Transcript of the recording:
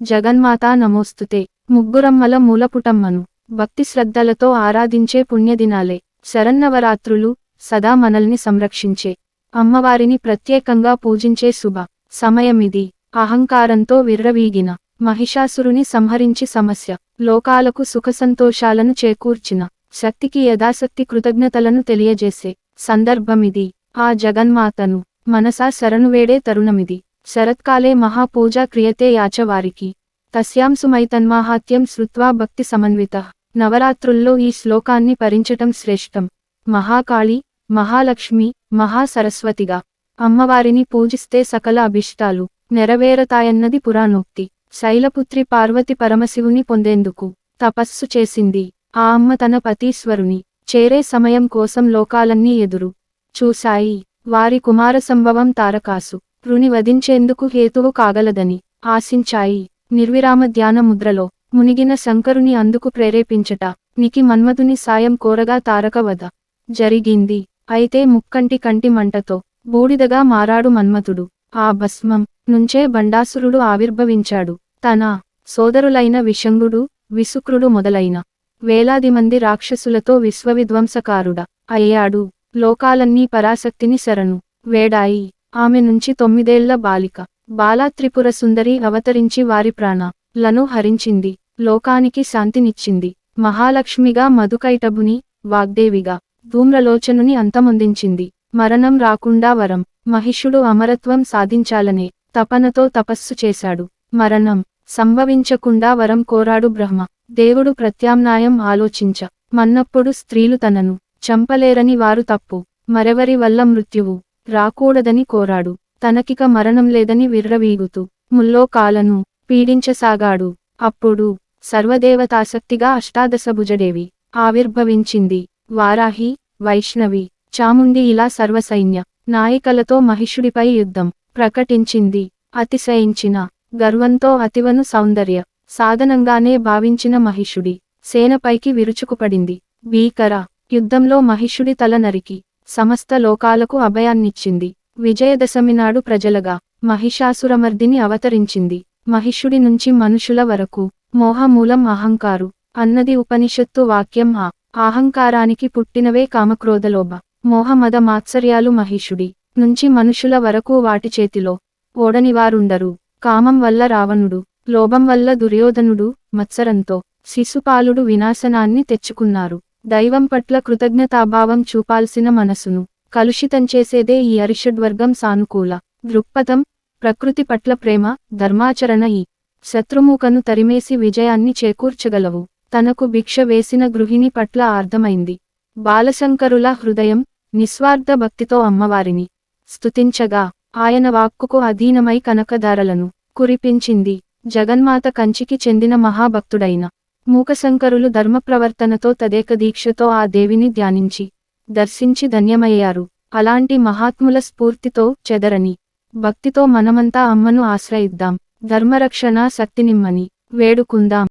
జగన్మాతా నమోస్తుతే ముగ్గురమ్మల మూలపుటమ్మను భక్తి శ్రద్ధలతో ఆరాధించే పుణ్యదినాలే. శరన్నవరాత్రులు సదా మనల్ని సంరక్షించే అమ్మవారిని ప్రత్యేకంగా పూజించే శుభ సమయమిది. అహంకారంతో విర్రవీగిన మహిషాసురుని సంహరించి సమస్య లోకాలకు సుఖసంతోషాలను చేకూర్చిన శక్తికి యథాశక్తి కృతజ్ఞతలను తెలియజేసే సందర్భమిది. ఆ జగన్మాతను మనసా శరణువేడే తరుణమిది. శరత్కాలే మహాపూజా క్రియతే యాచవారికి. తస్యాం సుమైతన్మాహాత్యం శ్రుత్వా భక్తి సమన్విత. నవరాత్రుల్లో ఈ శ్లోకాన్ని పరించటం శ్రేష్టం. మహాకాళి మహాలక్ష్మి మహాసరస్వతిగా. అమ్మవారిని పూజిస్తే సకల అభిష్టాలు. నెరవేరతాయన్నది పురాణోక్తి. శైలపుత్రి పార్వతి పరమశివుని పొందేందుకు తపస్సు చేసింది. ఆ అమ్మ తన పతీశ్వరుని. చేరే సమయం కోసం లోకాలన్నీ ఎదురు. చూశాయి. వారి కుమార సంభవం తారకాసు. శత్రుని వధించేందుకు హేతువు కాగలదని ఆశించాయి. నిర్విరామ ధ్యాన ముద్రలో మునిగిన శంకరుని అందుకు ప్రేరేపించట. నికి మన్మధుని సాయం కోరగా తారక వధ జరిగింది. అయితే ముక్కంటి కంటి మంటతో బూడిదగా మారాడు మన్మథుడు ఆ భస్మం నుంచే బండాసురుడు ఆవిర్భవించాడు. తన సోదరులైన విషంగుడు విసుక్రుడు మొదలైన వేలాది మంది రాక్షసులతో విశ్వవిధ్వంసకారుడ అయ్యాడు. లోకాలన్నీ పరాశక్తిని శరణు వేడాయి. ఆమె నుంచి తొమ్మిదేళ్ళ బాలిక. బాలా త్రిపుర సుందరి అవతరించి వారి ప్రాణ లను హరించింది. లోకానికి శాంతినిచ్చింది. మహాలక్ష్మిగా మధుకైటబుని వాగ్దేవిగా ధూమ్రలోచనుని అంతమొందించింది. మరణం రాకుండా వరం. మహిషుడు అమరత్వం సాధించాలనే తపనతో తపస్సు చేశాడు. మరణం సంభవించకుండా వరం కోరాడు బ్రహ్మ. దేవుడు ప్రత్యామ్నాయం ఆలోచించ. మన్నప్పుడు స్త్రీలు తనను చంపలేరని వారు తప్పు. మరెవరి వల్ల మృత్యువు? రాకూడదని కోరాడు. తనకిక మరణం లేదని విర్రవీగుతూ ముల్లోకాలను పీడించసాగాడు. అప్పుడు సర్వదేవతాసక్తిగా అష్టాదశభుజదేవి ఆవిర్భవించింది. వారాహి వైష్ణవి చాముండి ఇలా సర్వసైన్య నాయికలతో మహిషుడిపై యుద్ధం ప్రకటించింది. అతిశయించిన గర్వంతో అతివను సౌందర్య సాధనంగానే భావించిన మహిషుడి సేనపైకి విరుచుకుపడింది. భీకర యుద్ధంలో మహిషుడి తల నరికి సమస్త లోకాలకు అభయాన్నిచ్చింది. విజయదశమి నాడు ప్రజలగా మహిషాసురమర్దిని అవతరించింది. మహిషుడి నుంచి మనుషుల వరకు మోహమూలం అహంకారు. అన్నది ఉపనిషత్తు వాక్యం ఆ. అహంకారానికి పుట్టినవే కామక్రోధలోభ. మోహమద మాత్సర్యాలు మహిషుడి నుంచి మనుషుల వరకు వాటి చేతిలో ఓడనివారుండరు కామం వల్ల రావణుడు లోభం వల్ల దుర్యోధనుడు మత్సరంతో శిశుపాలుడు వినాశనాన్ని తెచ్చుకున్నారు. దైవం పట్ల కృతజ్ఞతాభావం చూపాల్సిన మనసును కలుషితం చేసేదే ఈ అరిషడ్వర్గం సానుకూల దృక్పథం ప్రకృతి పట్ల ప్రేమ ధర్మాచరణ ఈ శత్రుముఖను తరిమేసి విజయాన్ని చేకూర్చగలవు. తనకు భిక్ష వేసిన గృహిణి పట్ల అర్థమైంది బాలశంకరుల హృదయం నిస్వార్థ భక్తితో అమ్మవారిని స్తుతించగా ఆయన వాక్కుకు అధీనమై కనకధారలను కురిపించింది. జగన్మాత కంచికి చెందిన మహాభక్తుడైన మూకశంకరులు ధర్మప్రవర్తనతో తదేక దీక్షతో ఆ దేవిని ధ్యానించి దర్శించి ధన్యమయ్యారు. అలాంటి మహాత్ముల స్ఫూర్తితో చెదరని భక్తితో మనమంతా అమ్మను ఆశ్రయిద్దాం. ధర్మరక్షణ శక్తినిమ్మని వేడుకుందాం.